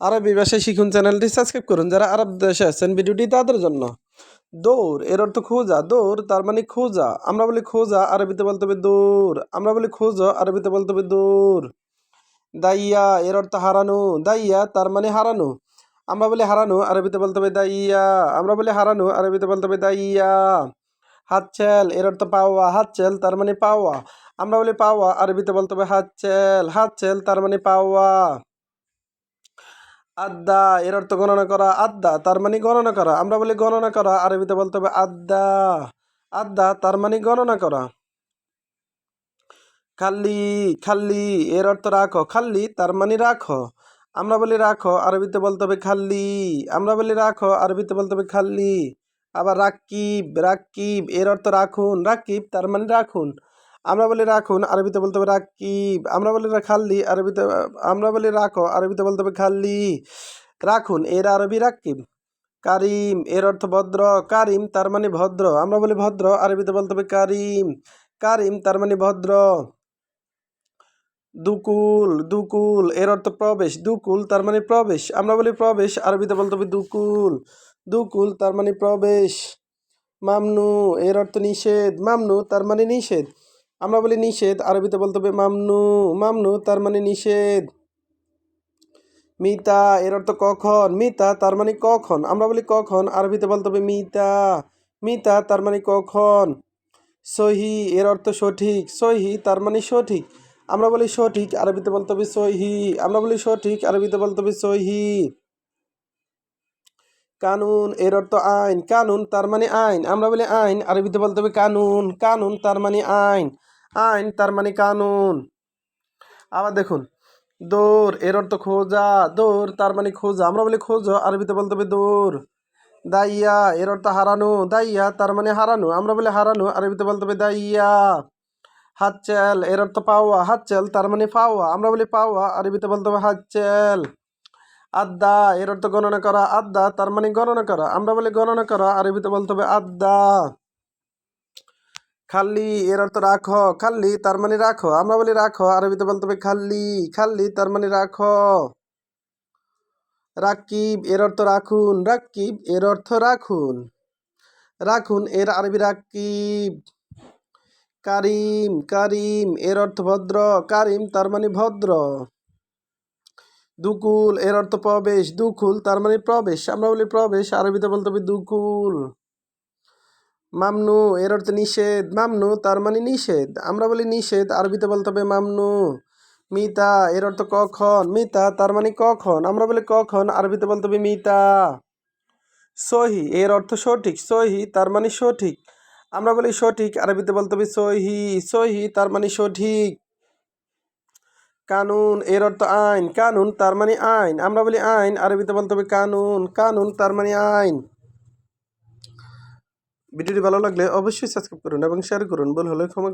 আরবি ভাষায় শিখুন চ্যানেলটি সাবস্ক্রাইব করুন। যারা আরব দেশে আছেন ভিডিওটি তাদের জন্য। দৌড় এর অর্থ খোঁজা। দৌড় তার মানে খোঁজা। আমরা বলি খোঁজা, আরবিতে বলতে হবে দৌড় আমরা বলি খোঁজো, আরবিতে বলতে হবে দৌড় দাইয়া, এর অর্থ হারানো। দাইয়া, তার মানে হারানো। আমরা বলি হারানো, আরবিতে বলতে হবে দাইয়া। আমরা বলি হারানো, আরবিতে বলতে হবে দাইয়া। হাতছেল, এর অর্থ পাওয়া। হাতছেল, তার মানে পাওয়া। আমরা বলি পাওয়া, আরবিতে বলতে হবে হাতছেল। হাতছেল, তার মানে পাওয়া। আদ্দা, এর অর্থ গণনা করা, আদ্দা, তার মানে গণনা করা। আমরা বলি গণনা করা, আরবিতে বলতে হবে আদ্দা। আদ্দা, তার মানে গণনা করা। খাল্লি খাল্লি, এর অর্থ রাখো। খাল্লি, তার মানে রাখো। আমরা বলি রাখো, আরবিতে বলতে হবে খাল্লি। আমরা বলি রাখো, আরবিতে বলতে হবে খাল্লি। আবার রাকিব রাকিব এর অর্থ রাখুন। রাকিব তার মানে রাখুন। আমরা বলি রাখুন, আরবিতে বলতে হবে রাকিব আমরা বলি খাল্লি আরবিতে, আমরা বলি রাখো, আরবিতে বলতে হবে খাল্লি রাখুন, এর আরবি রাকিব। কারিম, এর অর্থ ভদ্র। কারিম, তার মানে ভদ্র। আমরা বলি ভদ্র, আরবিতে বলতে হবে কারিম। কারিম, তার মানে ভদ্র। দুকুল দুকুল, এর অর্থ প্রবেশ। দুকুল, তার মানে প্রবেশ। আমরা বলি প্রবেশ, আরবিতে বলতে হবে দুকুল। দুকুল, তার মানে প্রবেশ। মামনু, এর অর্থ নিষেধ। মামনু, তার মানে নিষেধ। আমরা বলি নিষেধ, আরবিতে বলতে হবে মামনু মামনু তার মানে নিষেধ। মিতা, এর অর্থ কখন? মিতা তার মানে কখন? আমরা বলি কখন, আরবিতে বলতে হবে মিতা। মিতা তার মানে কখন? সহি, এর অর্থ সঠিক। সহি তার মানে সঠিক। আমরা বলি সঠিক, আরবিতে বলতে হবে সহি। আমরা বলি সঠিক, আরবিতে বলতে হবে সহি। কানুন, এর অর্থ আইন। কানুন তার মানে আইন। আমরা বলি আইন, আরবিতে বলতে হবে কানুন। কানুন তার মানে আইন। আইন তার মানে কানুন। আবার দেখুন দৌড় এর অর্থ খোঁজা দৌড় তার মানে খোঁজা। আমরা বলি খোঁজো, আরবিতে বলতে হবে দৌড় দাইয়া এর অর্থ হারানো, দাইয়া, তার মানে হারানো। আমরা বলি হারানো, আরবিতে বলতে হবে দাইয়া। হাতচেল এর অর্থ পাওয়া, হাতচেল, তার মানে পাওয়া। আমরা বলি পাওয়া, আরবিতে বলতে হবে হাতচেল। আদ্দা এর অর্থ গণনা করা, আদ্দা, তার মানে গণনা করা। আমরা বলি গণনা করা, আরবিতে বলতে হবে আদ্দা। খাল্লি এর অর্থ রাখো খাল্লি তার মানে রাখো। আমরা বলি রাখো, আরবিতে বলতে হবে খাল্লি খাল্লি তার মানে রাখো। রাকিব এর অর্থ রাখুন, রাকিব এর অর্থ রাখুন। রাখুন এর আরবি রাকিব। কারিম কারিম এর অর্থ ভদ্র, কারিম তার মানে ভদ্র। দুকুল এর অর্থ প্রবেশ, দুকুল তার মানে প্রবেশ। আমরা বলি প্রবেশ, আরবিতে বলতে হবে দুকুল। মামনু, এর অর্থ নিষেধ। মামনু, তার মানে নিষেধ। আমরা বলি নিষেধ, আরবিতে বলতে হবে মামনু। মিতা, এর অর্থ কখন? মিতা, তার মানে কখন? আমরা বলি কখন, আরবিতে বলতে হবে মিতা। সহি, এর অর্থ সঠিক। সহি, তার মানে সঠিক। আমরা বলি সঠিক, আরবিতে বলতে হবে সহি। সহি, তার মানে সঠিক। কানুন, এর অর্থ আইন। কানুন, তার মানে আইন। আমরা বলি আইন, আরবিতে বলতে হবে কানুন। কানুন, তার মানে আইন। ভিডিওটি ভালো লাগলে অবশ্যই সাবস্ক্রাইব করুন এবং শেয়ার করুন বল হলে ক্ষমা।